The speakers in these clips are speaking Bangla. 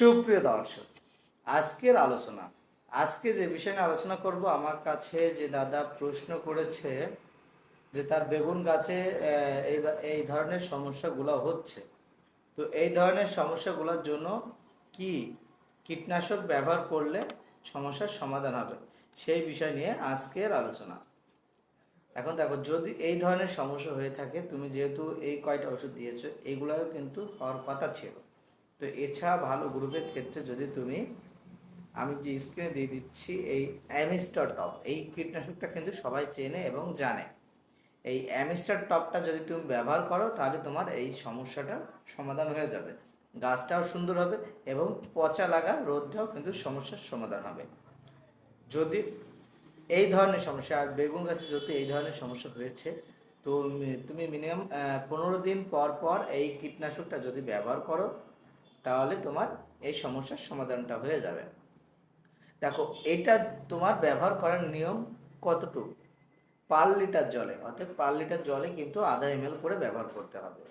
সুপ্রিয় দর্শক, আজকের আলোচনা, আজকে যে বিষয় নিয়ে আলোচনা করব, আমার কাছে যে দাদা প্রশ্ন করেছে যে তার বেগুন গাছে এই ধরনের সমস্যাগুলো হচ্ছে। তো এই ধরনের সমস্যাগুলোর জন্য কি কীটনাশক ব্যবহার করলে সমস্যার সমাধান হবে, সেই বিষয় নিয়ে আজকের আলোচনা। এখন দেখো, যদি এই ধরনের সমস্যা হয়ে থাকে, তুমি যেহেতু এই কয়টা ওষুধ দিয়েছ এইগুলোও কিন্তু হওয়ার কথা ছিল। তো এছাড়া ভালো গ্রুপের ক্ষেত্রে যদি তুমি, আমি যে স্ক্রিনে দিয়ে দিচ্ছি এই অ্যামিস্টার টপ এই কীটনাশকটা কিন্তু সবাই চেনে এবং জানে। এই অ্যামিস্টার টপটা যদি তুমি ব্যবহার করো, তাহলে তোমার এই সমস্যাটা সমাধান হয়ে যাবে। গাছটাও সুন্দর হবে এবং পচা লাগা রোদটাও কিন্তু সমস্যার সমাধান হবে। যদি এই ধরনের সমস্যা, আর বেগুন গাছে যদি এই ধরনের সমস্যা হয়েছে তো তুমি মিনিমাম পনেরো দিন পর পর এই কীটনাশকটা যদি ব্যবহার করো তাহলে তোমার এই সমস্যার সমাধানটা হয়ে যাবে। দেখো, এটা তোমার ব্যবহার করার নিয়ম কতটুকু? পার লিটার জলে, অর্থাৎ পার লিটার জলে কিন্তু আধা এম করে ব্যবহার করতে হবে।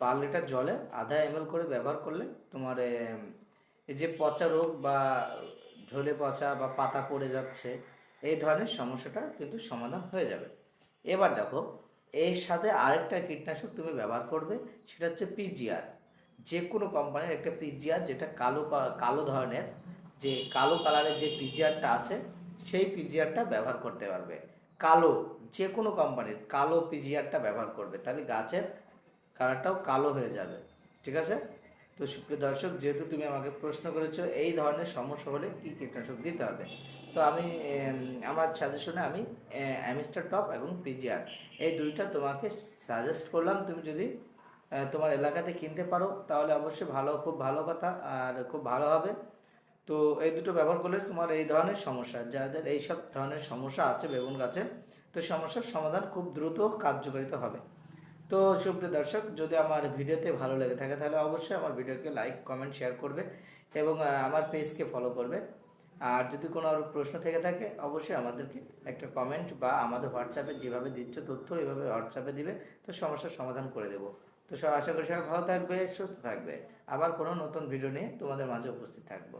পার লিটার জলে আধা এম করে ব্যবহার করলে তোমার এই যে পচা রোগ বা ঢলে পচা বা পাতা পড়ে যাচ্ছে, এই ধরনের সমস্যাটা কিন্তু সমাধান হয়ে যাবে। এবার দেখো, এর সাথে আরেকটা কীটনাশক তুমি ব্যবহার করবে, সেটা হচ্ছে পিজিআর যে কোনো কোম্পানির একটা পিজিআর যেটা কালো কালো ধরনের, যে কালো কালারের যে পিজিআরটা আছে, সেই পিজিআরটা ব্যবহার করতে পারবে। কালো যে কোনো কোম্পানির কালো পিজিআরটা ব্যবহার করবে। তাহলে গাছের কালারটাও কালো হয়ে যাবে। ঠিক আছে? তো সুপ্রিয় দর্শক, যেহেতু তুমি আমাকে প্রশ্ন করেছ, এই ধরনের সমস্যা হলে কী কীটনাশক দিতে হবে? তো আমি আমার সাজেশনে আমি অ্যামিস্টার টপ এবং পিজিআর এই দুইটা তোমাকে সাজেস্ট করলাম। তুমি যদি তোমার এলাকাতে কিনতে পারো, তাহলে অবশ্যই ভালো, খুব ভালো কথা আর খুব ভালো হবে। তো এই দুটো ব্যবহার করলে তোমার এই ধরনের সমস্যা, যাদের এই সব ধরনের সমস্যা আছে বেগুন গাছে, তো সমস্যার সমাধান খুব দ্রুত কার্যকারিতা হবে। তো সুপ্রিয় দর্শক, যদি আমার ভিডিওতে ভালো লেগে থাকে, তাহলে অবশ্যই আমার ভিডিওকে লাইক, কমেন্ট, শেয়ার করবে এবং আমার পেজকে ফলো করবে। আর যদি কোনো আরও প্রশ্ন থেকে থাকে, অবশ্যই আমাদেরকে একটা কমেন্ট বা আমাদের হোয়াটসঅ্যাপে যেভাবে দিচ্ছ তথ্য এইভাবে হোয়াটসঅ্যাপে দিবে, তো সমস্যার সমাধান করে দেবো। তো সব আশা করি সবাই ভালো থাকবে, সুস্থ থাকবে। আবার কোনো নতুন ভিডিও নিয়ে তোমাদের মাঝে উপস্থিত থাকব।